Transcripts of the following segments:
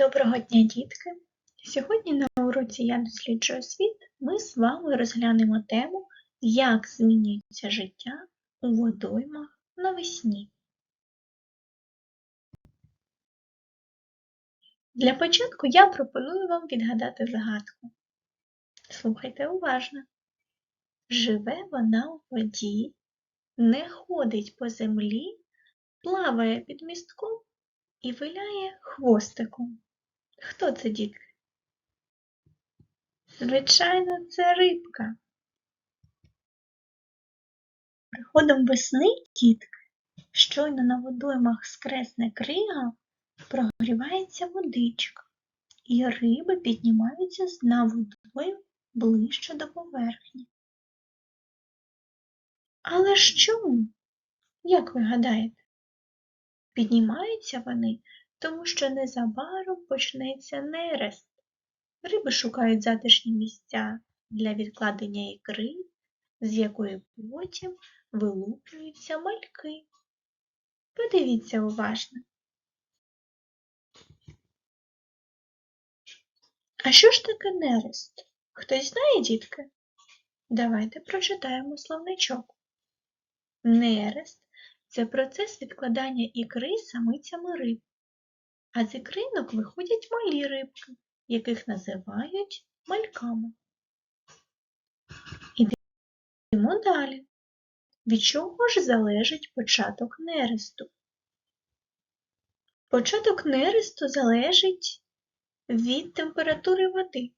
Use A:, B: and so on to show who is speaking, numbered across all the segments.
A: Доброго дня, дітки! Сьогодні на уроці Я досліджую світ ми з вами розглянемо тему Як змінюється життя у водоймах навесні. Для початку я пропоную вам відгадати загадку. Слухайте уважно. Живе вона у воді, не ходить по землі, плаває під містком і виляє хвостиком. Хто це, дітки? Звичайно, це рибка. Приходом весни, дітки, щойно на водоймах скресне крига, прогрівається водичка, і риби піднімаються з дна водою ближче до поверхні. Але ж чому? Як ви гадаєте? Піднімаються вони, тому що незабаром почнеться нерест. Риби шукають затишні місця для відкладення ікри, з якої потім вилуплюються мальки. Подивіться уважно. А що ж таке нерест? Хтось знає, дітки? Давайте прочитаємо словничок. Нерест це процес відкладання ікри самицями риб, а з ікринок виходять малі рибки, яких називають мальками. Ідемо далі. Від чого ж залежить початок нересту? Початок нересту залежить від температури води.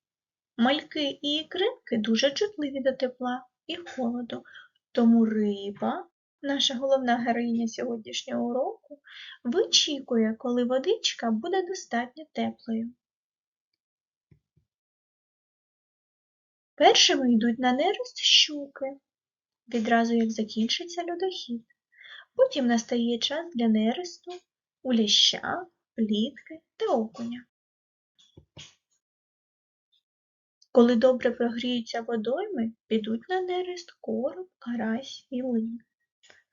A: Мальки і ікринки дуже чутливі до тепла і холоду, тому риба наша головна героїня сьогоднішнього уроку, вичікує, коли водичка буде достатньо теплою. Першими йдуть на нерест щуки, відразу як закінчиться льодохід. Потім настає час для нересту у ляща, плітки та окуня. Коли добре прогріються водойми, підуть на нерест короб, карась і линь.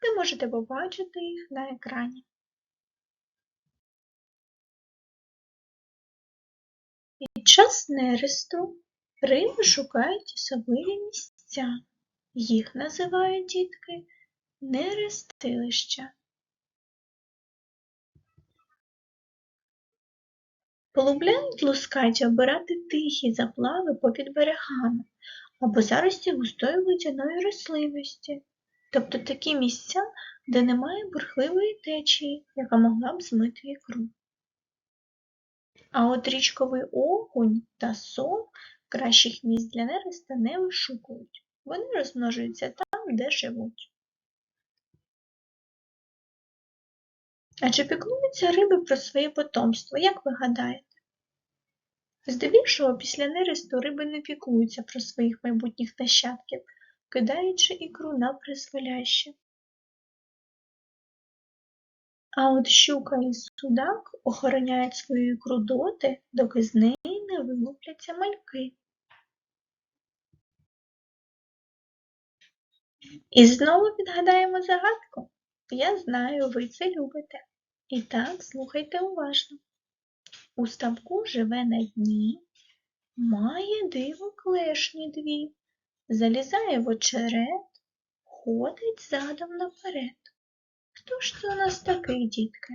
A: Ви можете побачити їх на екрані. Під час нересту риби шукають особливі місця. Їх називають дітки нерестилища. Полюбляють лускаті обирати тихі заплави попід берегами або зарості густої водяної рослинності тобто такі місця, де немає бурхливої течії, яка могла б змити ікру. А от річковий окунь та сом кращих місць для нереста не вишукують. Вони розмножуються там, де живуть. А чи піклуються риби про своє потомство, як ви гадаєте? Здебільшого, після нересту риби не піклуються про своїх майбутніх нащадків, кидаючи ікру на призволяще. А от щука і судак охороняють свою ікру доти, доки з неї не вилупляться мальки. І знову підгадаємо загадку. Я знаю, ви це любите. І так, слухайте уважно. У ставку живе на дні, має диво клешні дві, залізає в очерет, ходить задом наперед. Хто ж це у нас такий, дітки?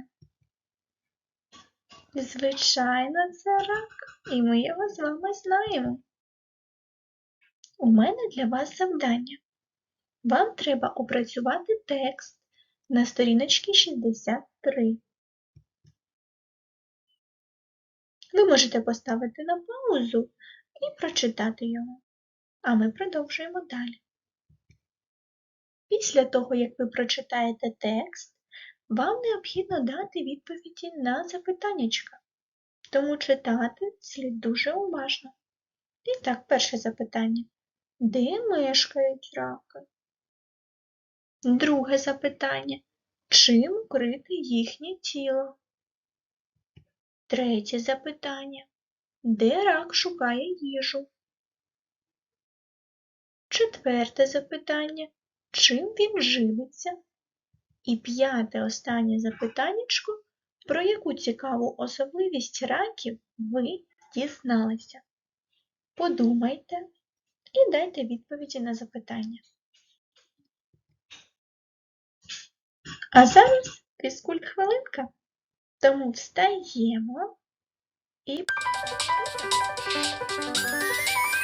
A: Звичайно, це рак, і ми його з вами знаємо. У мене для вас завдання. Вам треба опрацювати текст на сторіночці 63. Ви можете поставити на паузу і прочитати його а ми продовжуємо далі. Після того, як ви прочитаєте текст, вам необхідно дати відповіді на запитаннячка, тому читати слід дуже уважно. І так, перше запитання. Де мешкають раки? Друге запитання. Чим крите їхнє тіло? Третє запитання. Де рак шукає їжу? Четверте запитання. Чим він живиться? І п'яте останнє запитаннячко. Про яку цікаву особливість раків ви дізналися? Подумайте і дайте відповіді на запитання. А зараз фізкульт хвилинка, тому встаємо і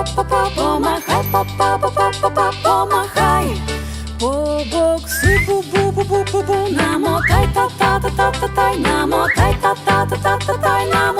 B: па-па, па-па, па-па, помахай, па-па, па-па, па-па, помахай. Побоксуй, бу-бу-бу-бу-бу-бу, намотай, та-та-та-та-та-тай, намотай, та-та-та-та-та-тай, намотай.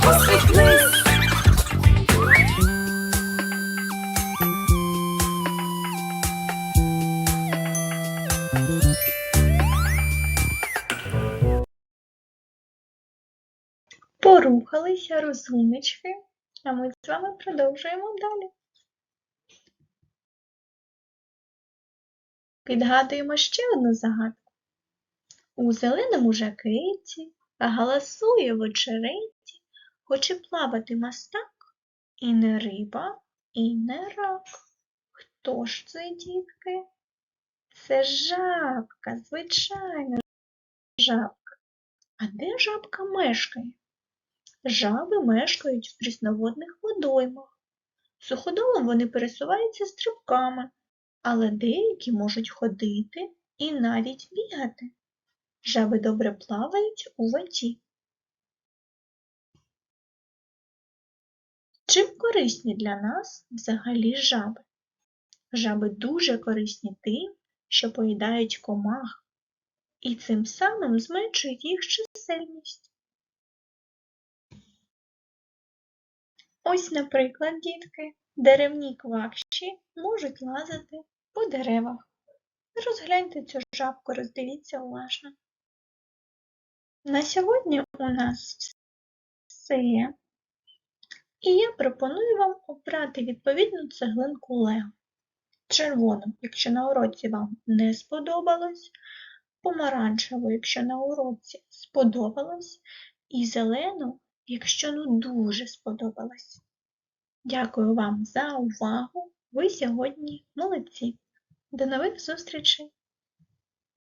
A: розумнички, а ми з вами продовжуємо далі. Підгадуємо ще одну загадку. У зеленому жакеті галасує в очереті, хоче плавати мастак, і не риба, і не рак. Хто ж це, дітки? Це жабка, звичайно, жабка. А де жабка мешкає? Жаби мешкають в прісноводних водоймах. Суходолом вони пересуваються стрибками, але деякі можуть ходити і навіть бігати. Жаби добре плавають у воді. Чим корисні для нас взагалі жаби? Жаби дуже корисні тим, що поїдають комах, і цим самим зменшують їх чисельність. Ось, наприклад, дітки, деревні квакші можуть лазити по деревах. Розгляньте цю жабку, роздивіться уважно. На сьогодні у нас все. І я пропоную вам обрати відповідну цеглинку Лего. Червону, якщо на уроці вам не сподобалось, помаранчеву, якщо на уроці сподобалось, і зелену, якщо ну дуже сподобалось. Дякую вам за увагу. Ви сьогодні молодці. До нових зустрічей!